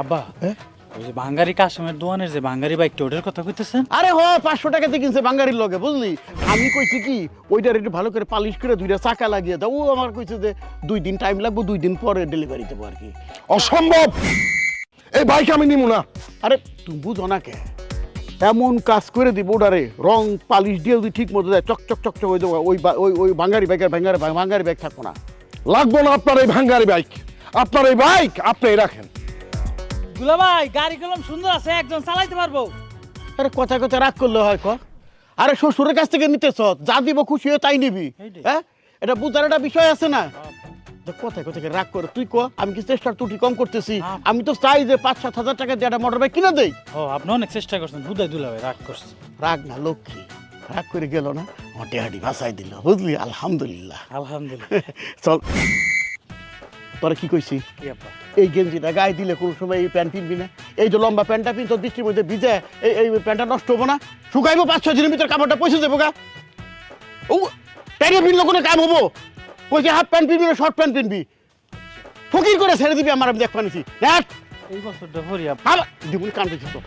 আব্বা হ্যাঁ? ওই যে বাঙ্গারি কাশেমের দোয়ানের যে বাঙ্গারি বাইকটা ওটার কথা কইতেছেন? আরে হ পাঁচশো টাকাতে কিনছে বাঙ্গারির লগে বুঝলি? আমি কইছি কি ওইটার একটু ভালো করে পালিশ করে দুইটা চাকা লাগিয়ে দাও। ও আমার কইছে যে দুই দিন টাইম লাগবে দুই দিন পরে ডেলিভারি দেবো আর কি। অসম্ভব! এই বাইক আমি নিব না। আরে তুমি বুঝো না কে? এমন কাজ করে দিব ওটারে রং পালিশ দিয়ে যদি ঠিক মতো দেয় চক চক চক চক হয়ে যাব ওই ওই ওই বাঙ্গারি বাইকের বাঙ্গারি বাঙ্গারি বাইক থাকব না। লাগবো না আপনার এই ভাঙ্গারি বাইক আপনার এই বাইক আপনি রাখেন। দুলা ভাই গাড়ি কলম সুন্দর আছে একজন চালাইতে পারব। আরে কথা কথা রাগ করলে হয় ক? আরে শ্বশুরের কাছ থেকে নিতেছ যা দিব খুশি হয়ে তাই নিবি। হ্যাঁ? এটা বুঝার একটা বিষয় আছে না? কথায় কথায় রাগ করে? তুই ক আমি কি চেষ্টার ত্রুটি কম করতেছি। আমি তো চাই যে পাঁচ সাত হাজার টাকা দিয়ে একটা মোটর বাইক কিনে দেই। ও আপনি অনেক চেষ্টা করছেন বুধাই দুলা ভাই রাগ করছে রাগ না লক্ষ্মী। রাগ করে গেল না? হটে হাঁটি ভাসাই দিল বুঝলি? আলহামদুলিল্লাহ। আলহামদুলিল্লাহ। চল। তোরা কি কইছি? এই গেঞ্জিটা গায়ে দিলে কোনো সময় এই প্যান্ট পিনবি না। এই যে লম্বা প্যান্টটা পিন তোর বৃষ্টির মধ্যে ভিজে এই এই প্যান্টটা নষ্ট হব না। শুকাইবো পাঁচ ছয় দিনের ভিতরে কাপড়টা পয়সা দেবো গা। ও প্যান্টে পিনলে কোনো কাম হব? ওই যে হাফ প্যান্ট পিনবি না শর্ট প্যান্ট পিনবি? ফকির করে ছেড়ে দিবি আমার আমি দেখ পানিছি দেখ এই বছরটা ভরি আবার দেখুন কান পেয়েছিস তো